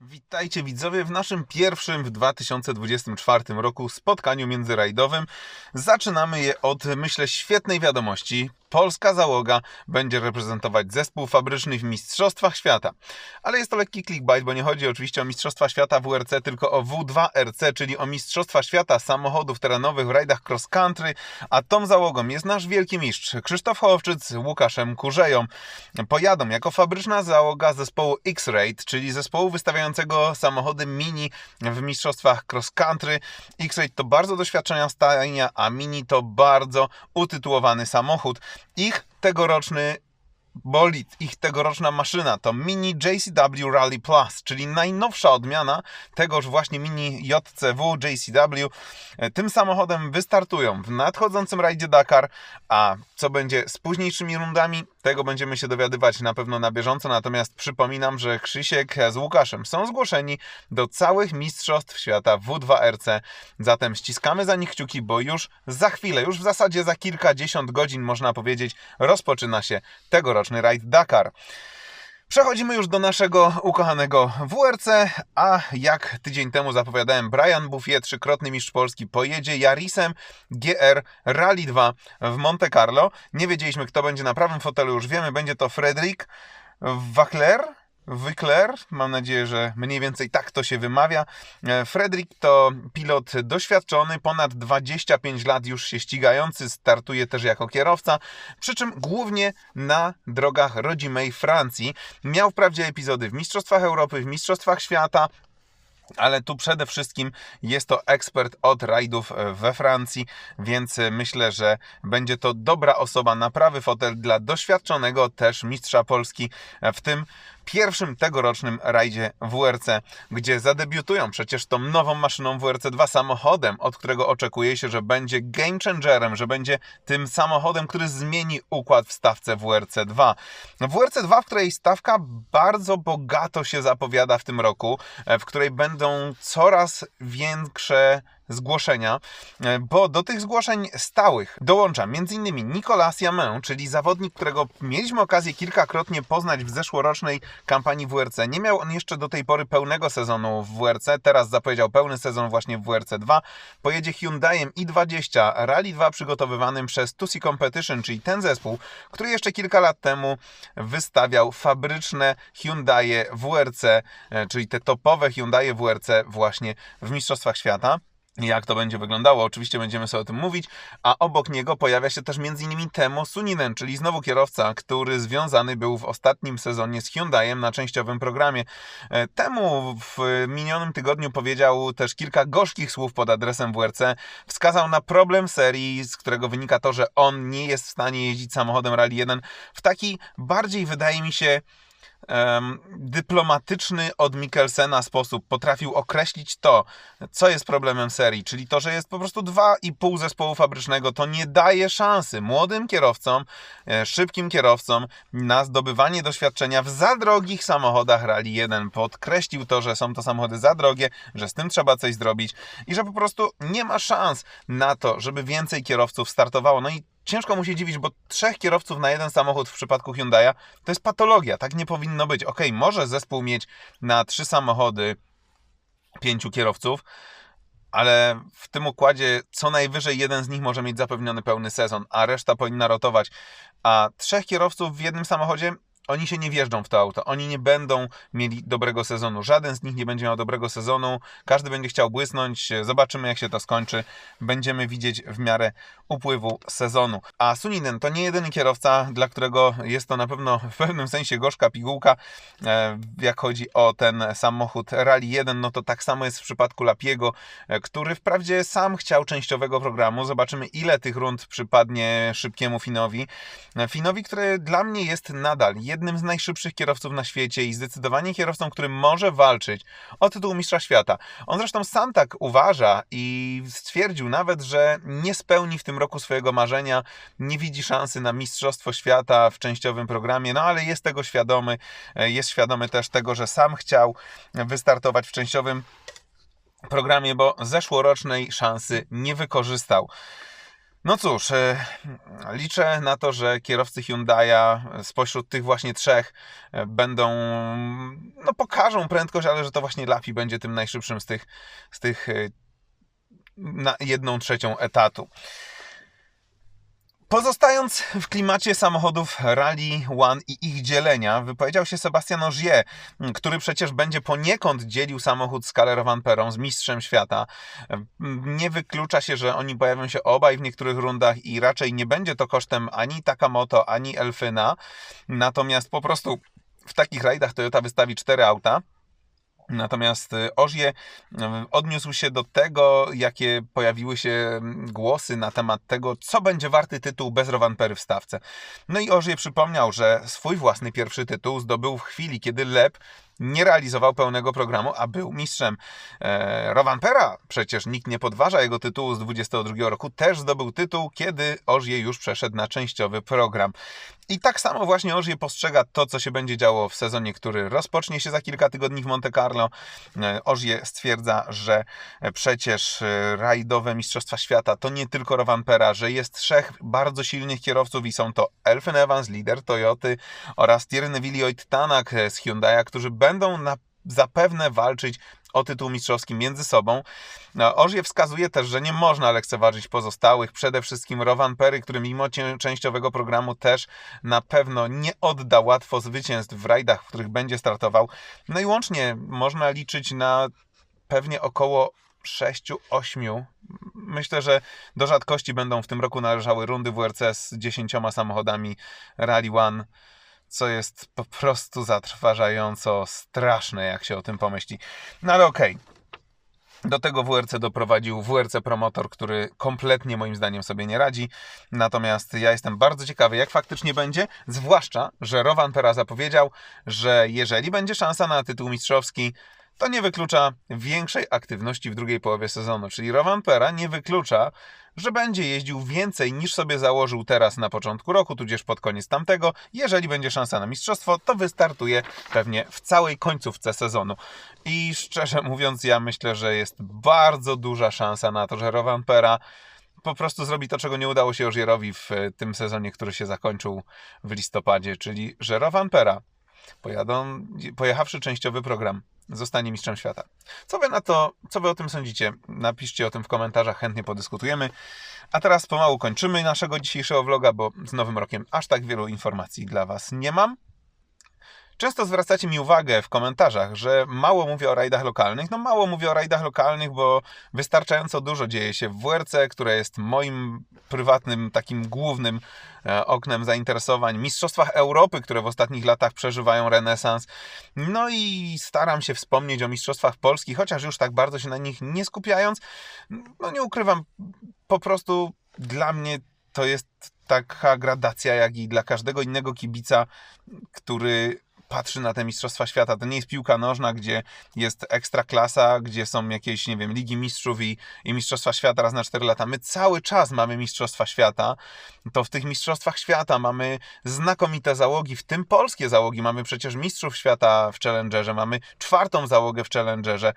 Witajcie widzowie w naszym pierwszym w 2024 roku spotkaniu międzyrajdowym. Zaczynamy je od, myślę, świetnej wiadomości. Polska załoga będzie reprezentować zespół fabryczny w Mistrzostwach Świata. Ale jest to lekki clickbait, bo nie chodzi oczywiście o Mistrzostwa Świata WRC, tylko o W2RC, czyli o Mistrzostwa Świata samochodów terenowych w rajdach cross country. A tą załogą jest nasz wielki mistrz Krzysztof Hołowczyc z Łukaszem Kurzeją. Pojadą jako fabryczna załoga zespołu X-Raid, czyli zespołu wystawiającego samochody mini w Mistrzostwach cross country. X-Raid to bardzo doświadczenia stajnia, a mini to bardzo utytułowany samochód. Ich tegoroczny bolid, ich tegoroczna maszyna to Mini JCW Rally Plus, czyli najnowsza odmiana tegoż właśnie Mini JCW JCW. Tym samochodem wystartują w nadchodzącym rajdzie Dakar, a co będzie z późniejszymi rundami, tego będziemy się dowiadywać na pewno na bieżąco, natomiast przypominam, że Krzysiek z Łukaszem są zgłoszeni do całych Mistrzostw Świata W2RC, zatem ściskamy za nich kciuki, bo już za chwilę, już w zasadzie za kilkadziesiąt godzin można powiedzieć, rozpoczyna się tegoroczny rajd Dakar. Przechodzimy już do naszego ukochanego WRC, a jak tydzień temu zapowiadałem, Brian Buffet, trzykrotny mistrz Polski, pojedzie Yarisem GR Rally 2 w Monte Carlo. Nie wiedzieliśmy, kto będzie na prawym fotelu, już wiemy, będzie to Fredrik Wachler, Wickler, mam nadzieję, że mniej więcej tak to się wymawia. E, Fredrik to pilot doświadczony, ponad 25 lat już się ścigający, startuje też jako kierowca, przy czym głównie na drogach rodzimej Francji. Miał wprawdzie epizody w Mistrzostwach Europy, w Mistrzostwach Świata, ale tu przede wszystkim jest to ekspert od rajdów we Francji, więc myślę, że będzie to dobra osoba na prawy fotel dla doświadczonego też mistrza Polski w tym pierwszym tegorocznym rajdzie WRC, gdzie zadebiutują przecież tą nową maszyną WRC 2 samochodem, od którego oczekuje się, że będzie game changerem, że będzie tym samochodem, który zmieni układ w stawce WRC 2. WRC 2, w której stawka bardzo bogato się zapowiada w tym roku, w której będą coraz większe zgłoszenia, e, bo do tych zgłoszeń stałych dołącza m.in. Nicolas Jamin, czyli zawodnik, którego mieliśmy okazję kilkakrotnie poznać w zeszłorocznej kampanii WRC. Nie miał on jeszcze do tej pory pełnego sezonu w WRC, teraz zapowiedział pełny sezon właśnie w WRC 2. Pojedzie Hyundaiem i20 Rally 2 przygotowywanym przez Tusi Competition, czyli ten zespół, który jeszcze kilka lat temu wystawiał fabryczne Hyundaie WRC, e, czyli te topowe Hyundaie WRC właśnie w Mistrzostwach Świata jak to będzie wyglądało. Oczywiście będziemy sobie o tym mówić, a obok niego pojawia się też m.in. Temo Suninen, czyli znowu kierowca, który związany był w ostatnim sezonie z Hyundaiem na częściowym programie. E, Temu w minionym tygodniu powiedział też kilka gorzkich słów pod adresem WRC. Wskazał na problem serii, z którego wynika to, że on nie jest w stanie jeździć samochodem Rally 1 w taki bardziej, wydaje mi się, dyplomatyczny od Mikkelsena sposób potrafił określić to, co jest problemem serii, czyli to, że jest po prostu dwa i pół zespołu fabrycznego, to nie daje szansy młodym kierowcom, e, szybkim kierowcom na zdobywanie doświadczenia w za drogich samochodach Rally 1. Podkreślił to, że są to samochody za drogie, że z tym trzeba coś zrobić i że po prostu nie ma szans na to, żeby więcej kierowców startowało. No i ciężko mu się dziwić, bo trzech kierowców na jeden samochód w przypadku Hyundai'a to jest patologia. Tak nie powinno być. Ok, może zespół mieć na trzy samochody pięciu kierowców, ale w tym układzie co najwyżej jeden z nich może mieć zapewniony pełny sezon, a reszta powinna rotować. A trzech kierowców w jednym samochodzie oni się nie wjeżdżą w to auto, oni nie będą mieli dobrego sezonu. Żaden z nich nie będzie miał dobrego sezonu, każdy będzie chciał błysnąć. Zobaczymy, jak się to skończy. Będziemy widzieć w miarę upływu sezonu. A Suninen to nie jedyny kierowca, dla którego jest to na pewno w pewnym sensie gorzka pigułka. E, jak chodzi o ten samochód Rally 1, no to tak samo jest w przypadku Lapiego, e, który wprawdzie sam chciał częściowego programu. Zobaczymy, ile tych rund przypadnie szybkiemu Finowi. E, Finowi, który dla mnie jest nadal jednym z najszybszych kierowców na świecie i zdecydowanie kierowcą, który może walczyć o tytuł Mistrza Świata. On zresztą sam tak uważa i stwierdził nawet, że nie spełni w tym roku swojego marzenia, nie widzi szansy na Mistrzostwo Świata w częściowym programie, no ale jest tego świadomy, jest świadomy też tego, że sam chciał wystartować w częściowym programie, bo zeszłorocznej szansy nie wykorzystał. No cóż, e, liczę na to, że kierowcy Hyundai'a spośród tych właśnie trzech e, będą, no pokażą prędkość, ale że to właśnie Lapi będzie tym najszybszym z tych, z tych e, na jedną trzecią etatu. Pozostając w klimacie samochodów Rally One i ich dzielenia, wypowiedział się Sebastian Ogier, który przecież będzie poniekąd dzielił samochód z Calero Perą, z mistrzem świata. Nie wyklucza się, że oni pojawią się obaj w niektórych rundach i raczej nie będzie to kosztem ani Takamoto, ani Elfyna. Natomiast po prostu w takich rajdach Toyota wystawi cztery auta Natomiast y, Ożie y, odniósł się do tego, jakie pojawiły się mm, głosy na temat tego, co będzie warty tytuł bez Rovanpery w stawce. No i Ożie przypomniał, że swój własny pierwszy tytuł zdobył w chwili, kiedy Lep nie realizował pełnego programu, a był mistrzem. E, Rowan Pera, przecież nikt nie podważa jego tytułu z 22 roku, też zdobył tytuł, kiedy Ożie już przeszedł na częściowy program. I tak samo właśnie Ożie postrzega to, co się będzie działo w sezonie, który rozpocznie się za kilka tygodni w Monte Carlo. E, Ożie stwierdza, że przecież e, rajdowe Mistrzostwa Świata to nie tylko Rowan Pera, że jest trzech bardzo silnych kierowców i są to Elfyn Evans, lider Toyoty oraz Thierry Villiot Tanak z Hyundai, którzy będą na, zapewne walczyć o tytuł mistrzowski między sobą. No, Ożie wskazuje też, że nie można lekceważyć pozostałych, przede wszystkim Rowan Perry, który mimo częściowego programu też na pewno nie odda łatwo zwycięstw w rajdach, w których będzie startował. No i łącznie można liczyć na pewnie około 6-8. Myślę, że do rzadkości będą w tym roku należały rundy WRC z 10 samochodami Rally One co jest po prostu zatrważająco straszne, jak się o tym pomyśli. No ale okej. Okay. Do tego WRC doprowadził WRC Promotor, który kompletnie moim zdaniem sobie nie radzi. Natomiast ja jestem bardzo ciekawy, jak faktycznie będzie. Zwłaszcza, że Rowan Pera zapowiedział, że jeżeli będzie szansa na tytuł mistrzowski, to nie wyklucza większej aktywności w drugiej połowie sezonu. Czyli Rowan Pera nie wyklucza, że będzie jeździł więcej niż sobie założył teraz na początku roku, tudzież pod koniec tamtego. Jeżeli będzie szansa na mistrzostwo, to wystartuje pewnie w całej końcówce sezonu. I szczerze mówiąc, ja myślę, że jest bardzo duża szansa na to, że Rowan Pera po prostu zrobi to, czego nie udało się Ożierowi w tym sezonie, który się zakończył w listopadzie, czyli że Rowan Pera pojadą, pojechawszy częściowy program, zostanie mistrzem świata. Co wy na to, co wy o tym sądzicie? Napiszcie o tym w komentarzach, chętnie podyskutujemy. A teraz pomału kończymy naszego dzisiejszego vloga, bo z nowym rokiem aż tak wielu informacji dla was nie mam. Często zwracacie mi uwagę w komentarzach, że mało mówię o rajdach lokalnych. No mało mówię o rajdach lokalnych, bo wystarczająco dużo dzieje się w WRC, które jest moim prywatnym, takim głównym e, oknem zainteresowań. Mistrzostwach Europy, które w ostatnich latach przeżywają renesans. No i staram się wspomnieć o Mistrzostwach Polski, chociaż już tak bardzo się na nich nie skupiając. No nie ukrywam, po prostu dla mnie to jest taka gradacja, jak i dla każdego innego kibica, który patrzy na te Mistrzostwa Świata. To nie jest piłka nożna, gdzie jest ekstra klasa, gdzie są jakieś, nie wiem, Ligi Mistrzów i, i Mistrzostwa Świata raz na 4 lata. My cały czas mamy Mistrzostwa Świata. To w tych Mistrzostwach Świata mamy znakomite załogi, w tym polskie załogi. Mamy przecież Mistrzów Świata w Challengerze, mamy czwartą załogę w Challengerze.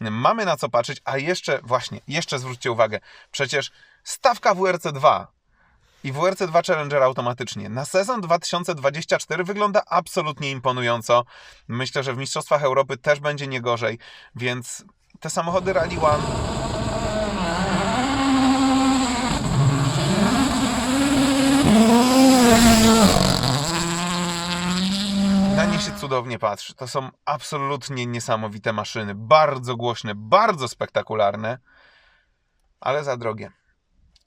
Mamy na co patrzeć, a jeszcze, właśnie, jeszcze zwróćcie uwagę, przecież stawka WRC 2 i WRC 2 Challenger automatycznie. Na sezon 2024 wygląda absolutnie imponująco. Myślę, że w Mistrzostwach Europy też będzie nie gorzej, więc te samochody Rally One na nie się cudownie patrzy. To są absolutnie niesamowite maszyny. Bardzo głośne, bardzo spektakularne, ale za drogie.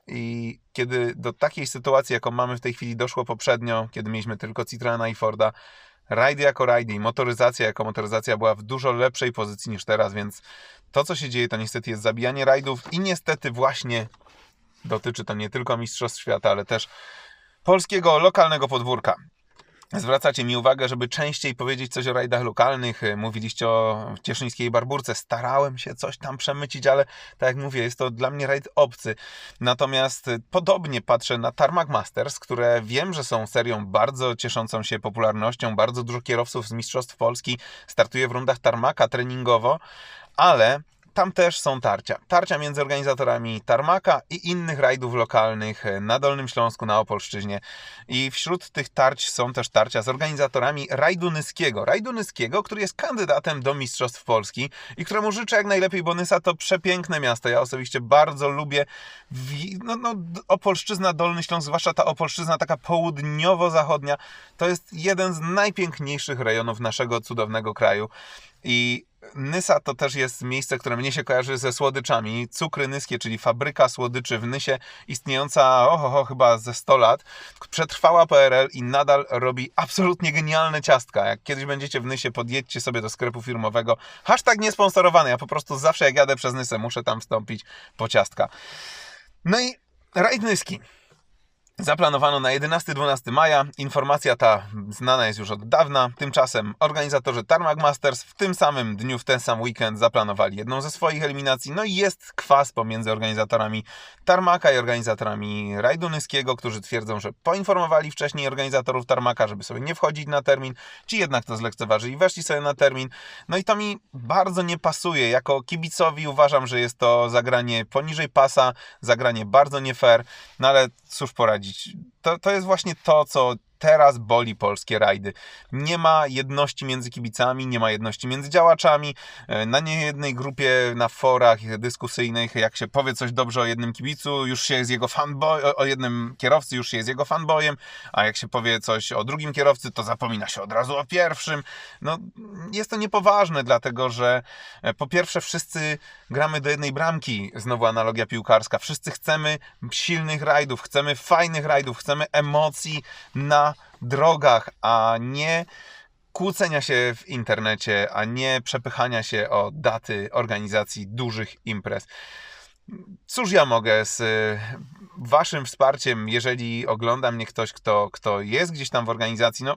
I kiedy do takiej sytuacji, jaką mamy w tej chwili, doszło poprzednio, kiedy mieliśmy tylko Citroena i Forda, rajdy jako rajdy i motoryzacja jako motoryzacja była w dużo lepszej pozycji niż teraz, więc to, co się dzieje, to niestety jest zabijanie rajdów i niestety właśnie dotyczy to nie tylko Mistrzostw Świata, ale też polskiego lokalnego podwórka. Zwracacie mi uwagę, żeby częściej powiedzieć coś o rajdach lokalnych. Mówiliście o cieszyńskiej barburce. Starałem się coś tam przemycić, ale tak jak mówię, jest to dla mnie rajd obcy. Natomiast podobnie patrzę na Tarmac Masters, które wiem, że są serią bardzo cieszącą się popularnością. Bardzo dużo kierowców z Mistrzostw Polski startuje w rundach Tarmaka treningowo, ale tam też są tarcia. Tarcia między organizatorami Tarmaka i innych rajdów lokalnych e, na Dolnym Śląsku, na Opolszczyźnie. I wśród tych tarć są też tarcia z organizatorami rajdu Nyskiego. Rajdu Nyskiego, który jest kandydatem do Mistrzostw Polski i któremu życzę jak najlepiej, bo Nysa to przepiękne miasto. Ja osobiście bardzo lubię no, no, Opolszczyzna, Dolny Śląsk, zwłaszcza ta Opolszczyzna taka południowo-zachodnia. To jest jeden z najpiękniejszych rejonów naszego cudownego kraju. I Nysa to też jest miejsce, które mnie się kojarzy ze słodyczami. Cukry Nyskie, czyli fabryka słodyczy w Nysie, istniejąca oho, chyba ze 100 lat. Przetrwała PRL i nadal robi absolutnie genialne ciastka. Jak kiedyś będziecie w Nysie, podjedźcie sobie do sklepu firmowego. Hashtag niesponsorowany, ja po prostu zawsze jak jadę przez Nysę, muszę tam wstąpić po ciastka. No i rajd Nyski. Zaplanowano na 11-12 maja. Informacja ta znana jest już od dawna. Tymczasem organizatorzy Tarmac Masters w tym samym dniu, w ten sam weekend zaplanowali jedną ze swoich eliminacji. No i jest kwas pomiędzy organizatorami Tarmaka i organizatorami rajdu Nyskiego, którzy twierdzą, że poinformowali wcześniej organizatorów Tarmaka, żeby sobie nie wchodzić na termin. Ci jednak to zlekceważyli, weszli sobie na termin. No i to mi bardzo nie pasuje. Jako kibicowi uważam, że jest to zagranie poniżej pasa, zagranie bardzo nie fair. No ale cóż poradzić to, to jest właśnie to, co teraz boli polskie rajdy. Nie ma jedności między kibicami, nie ma jedności między działaczami. E, na niejednej grupie, na forach dyskusyjnych, jak się powie coś dobrze o jednym kibicu, już się jest jego fanboy, o jednym kierowcy, już się jest jego fanboyem, a jak się powie coś o drugim kierowcy, to zapomina się od razu o pierwszym. No, jest to niepoważne, dlatego że e, po pierwsze wszyscy gramy do jednej bramki, znowu analogia piłkarska. Wszyscy chcemy silnych rajdów, chcemy fajnych rajdów, chcemy emocji na drogach, a nie kłócenia się w internecie, a nie przepychania się o daty organizacji dużych imprez. Cóż ja mogę z y, Waszym wsparciem, jeżeli ogląda mnie ktoś, kto, kto jest gdzieś tam w organizacji, no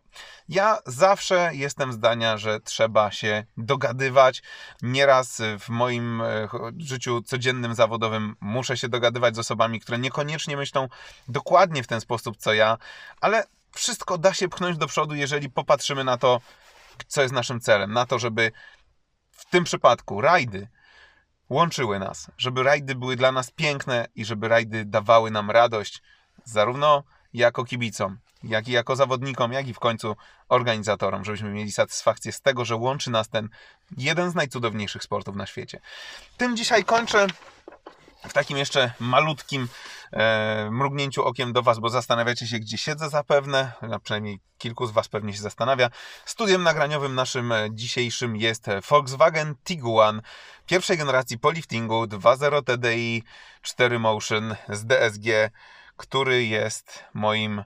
ja zawsze jestem zdania, że trzeba się dogadywać. Nieraz w moim y, życiu codziennym, zawodowym muszę się dogadywać z osobami, które niekoniecznie myślą dokładnie w ten sposób, co ja, ale wszystko da się pchnąć do przodu, jeżeli popatrzymy na to, co jest naszym celem. Na to, żeby w tym przypadku rajdy łączyły nas, żeby rajdy były dla nas piękne i żeby rajdy dawały nam radość, zarówno jako kibicom, jak i jako zawodnikom, jak i w końcu organizatorom, żebyśmy mieli satysfakcję z tego, że łączy nas ten jeden z najcudowniejszych sportów na świecie. Tym dzisiaj kończę w takim jeszcze malutkim e, mrugnięciu okiem do Was, bo zastanawiacie się, gdzie siedzę zapewne, a przynajmniej kilku z Was pewnie się zastanawia. Studiem nagraniowym naszym dzisiejszym jest Volkswagen Tiguan pierwszej generacji po liftingu 2.0 TDI 4 Motion z DSG, który jest moim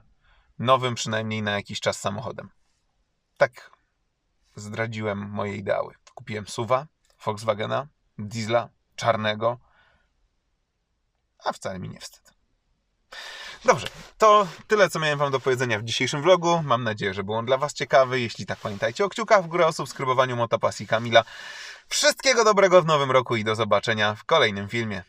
nowym przynajmniej na jakiś czas samochodem. Tak zdradziłem moje ideały. Kupiłem suwa Volkswagena, diesla, czarnego, a wcale mi nie wstyd. Dobrze, to tyle, co miałem Wam do powiedzenia w dzisiejszym vlogu. Mam nadzieję, że był on dla Was ciekawy. Jeśli tak, pamiętajcie o kciukach w górę, o subskrybowaniu Motopasji Kamila. Wszystkiego dobrego w nowym roku i do zobaczenia w kolejnym filmie.